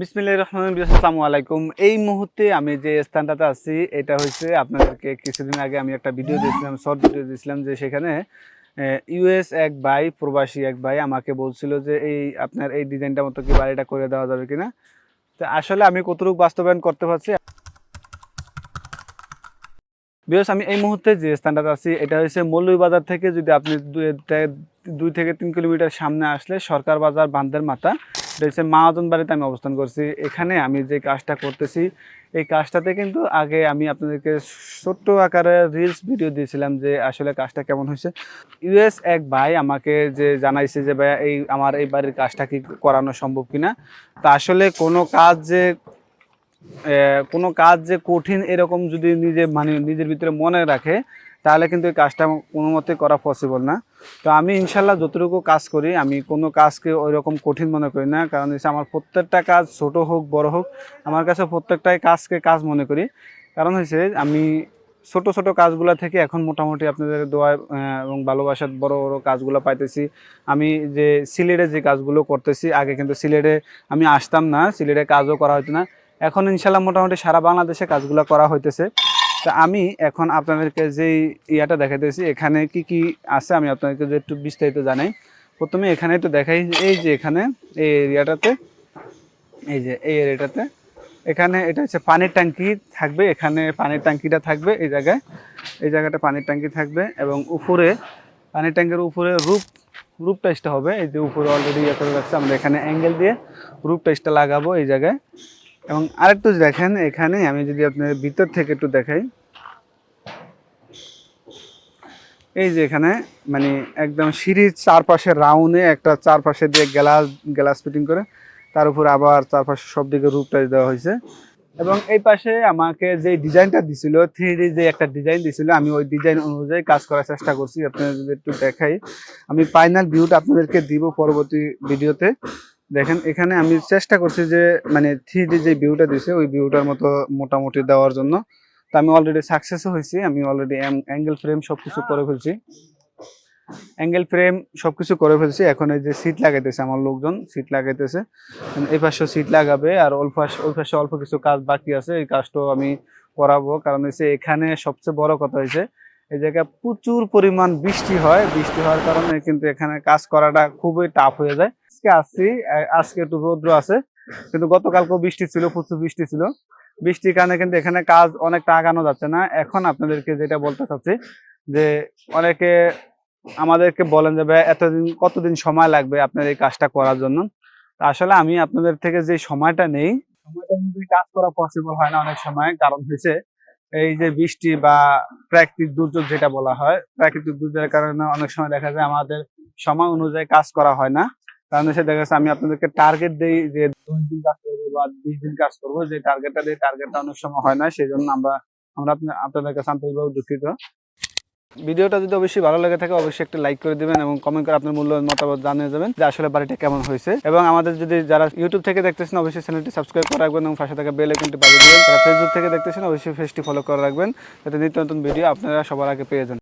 বিসমিল্লাহ রহমান আসসালামু আলাইকুম। এই মুহূর্তে আমি যে স্থানটাতে আছি, এটা হচ্ছে আপনাদেরকে কিছুদিন আগে আমি একটা ভিডিও দিয়েছিলাম, শর্ট ভিডিও দিয়েছিলাম, যে সেখানে ইউএস এক ভাই, প্রবাসী এক ভাই আমাকে বলছিল যে, এই আপনার এই ডিজাইনটা মতো কি বাড়িটা করে দেওয়া যাবে কিনা? তো আসলে আমি কতটুকু বাস্তবায়ন করতে পারছি? বিকজ আমি এই মুহূর্তে যে স্থানটাতে আছি, এটা হচ্ছে মৌলভীবাজার থেকে যদি আপনি দুই থেকে তিন কিলোমিটার সামনে আসলে সরকার বাজার বান্ধের মাথা এটা হচ্ছে মাহাজন বাড়িতে আমি অবস্থান করছি। এখানে আমি যে কাজটা করতেছি, এই কাজটাতে কিন্তু আগে আমি আপনাদেরকে ছোট্ট আকারে রিলস ভিডিও দিয়েছিলাম যে আসলে কাজটা কেমন হয়েছে। ইউএস এক ভাই আমাকে যে জানাইছে যে ভাই এই আমার এই বাড়ির কাজটা কি করানো সম্ভব কিনা? তা আসলে কোনো কাজ যে কোনো কাজ যে কঠিন এরকম যদি নিজে মানে নিজের ভিতরে মনে রাখে, তাহলে কিন্তু এই কাজটা কোনো মতে করা পসিবল না। তো আমি ইনশাল্লাহ যতটুকু কাজ করি, আমি কোনো কাজকে ওই রকম কঠিন মনে করি না। কারণ হচ্ছে আমার প্রত্যেকটা কাজ ছোট হোক, বড় হোক, আমার কাছে প্রত্যেকটাই কাজকে কাজ মনে করি। কারণ হচ্ছে আমি ছোট ছোট কাজগুলো থেকে এখন মোটামুটি আপনাদের দোয়া এবং ভালোবাসার বড় বড় কাজগুলো পাইতেছি। আমি যে সিলেটে যে কাজগুলো করতেছি, আগে কিন্তু সিলেটে আমি আসতাম না, সিলেটে কাজও করা হতো না। এখন ইনশাল্লাহ মোটামুটি সারা বাংলাদেশে কাজগুলো করা হইতেছে। তা আমি এখন আপনাদেরকে যেই ইয়াটা দেখাইতেছি, এখানে কি কি আছে আমি আপনাদেরকে যে একটু বিস্তারিত জানাই। প্রথমে এখানে একটু দেখাই, এই যে এখানে, এই এরিয়াটাতে, এই যে এই এরিয়াটাতে, এখানে এটা হচ্ছে পানির ট্যাঙ্কি থাকবে, এখানে পানির ট্যাঙ্কিটা থাকবে এই জায়গায়, এই জায়গাটা পানির ট্যাঙ্কি থাকবে এবং উপরে পানির ট্যাঙ্কের উপরে রূপ রূপ টাইসটা হবে, এই যে উপরে অলরেডি ইয়ে করে রাখছে, আমরা এখানে অ্যাঙ্গেল দিয়ে রূপ টাইসটা লাগাবো এই জায়গায়। এবং আরেকটু দেখেন, এখানে আমি যদি আপনার ভিতর থেকে একটু দেখাই। এই যে এখানে মানে একদম সিঁড়ির চারপাশে রাউন্ডে একটা চারপাশে দিয়ে গ্লাস গ্লাস ফিটিং করে, তার উপর আবার চারপাশে সব দিকে রূপটা দেওয়া হয়েছে। এবং এই পাশে আমাকে যে ডিজাইনটা দিছিল থ্রি যে একটা ডিজাইন দিছিল, আমি ওই ডিজাইন অনুযায়ী কাজ করার চেষ্টা করছি। আপনাদের যদি একটু দেখাই, আমি ফাইনাল ভিউটা আপনাদেরকে দিব পরবর্তী ভিডিওতে দেখেন, এখানে আমি চেষ্টা করছি যে মানে থ্রি ডি যে ভিউটা দিছে, ওই ভিউটার মতো মোটামুটি দেওয়ার জন্য। তো আমি অলরেডি সাকসেসও হয়েছি, আমি অলরেডি অ্যাঙ্গেল ফ্রেম সব কিছু করে ফেলছি। অ্যাঙ্গেল ফ্রেম সব কিছু করে ফেলছি, এখন এই যে সিট লাগাইতেছে আমার লোকজন সিট লাগাইতেছে। এই পাশে সিট লাগাবে, আর অল্প ওই পাশে অল্প কিছু কাজ বাকি আছে, এই কাজটাও আমি করাবো। কারণ হচ্ছে এখানে সবচেয়ে বড় কথা হয়েছে, এই জায়গায় প্রচুর পরিমাণ বৃষ্টি হয়। বৃষ্টি হওয়ার কারণে কিন্তু এখানে কাজ করাটা খুবই টাফ হয়ে যায়। আজকে আসছি আজকে একটু রৌদ্র আছে, কিন্তু গতকালকেও বৃষ্টি ছিল, প্রচুর বৃষ্টি ছিল। বৃষ্টির কারণে কিন্তু এখানে কাজ অনেকটা আগানো যাচ্ছে না। এখন আপনাদেরকে যেটা বলতে চাচ্ছি, যে অনেকে আমাদেরকে বলেন যে, ভাই, এতদিন, কতদিন সময় লাগবে আপনার এই কাজটা করার জন্য? আসলে আমি আপনাদের থেকে যে সময়টা নেই কাজ করা পসিবল হয় না অনেক সময়। কারণ হচ্ছে এই যে বৃষ্টি বা প্রাকৃতিক দুর্যোগ যেটা বলা হয়, প্রাকৃতিক দুর্যোগের কারণে অনেক সময় দেখা যায় আমাদের সময় অনুযায়ী কাজ করা হয় না। কারণ হচ্ছে দেখা যাচ্ছে আমি আপনাদেরকে টার্গেট দিই যে দশ দিন কাজ করব বা বিশ দিন কাজ করব, যে টার্গেটটা দিই টার্গেটটা অনেক সময় হয় না সেই জন্য আমরা আমরা আপনা- আপনাদের কাছে আন্তরিকভাবে দুঃখিত। ভিডিওটা যদি অবশ্যই ভালো লেগে থাকে, অবশ্যই একটা লাইক করে দিবেন এবং কমেন্ট করে আপনার মূল্য মতামত জানিয়ে যাবেন যে আসলে বাড়িটা কেমন হয়েছে। এবং আমাদের যদি যারা ইউটিউব থেকে দেখতেছেন, অবশ্যই চ্যানেলটি সাবস্ক্রাইব করে রাখবেন এবং পাশে থাকা বেল আইকনটি বাজিয়ে দিবেন। যারা ফেসবুক থেকে দেখতেছেন, অবশ্যই ফেসটি ফলো করে রাখবেন। যাতে নিত্য নতুন ভিডিও আপনারা সবার আগে পেয়ে যান।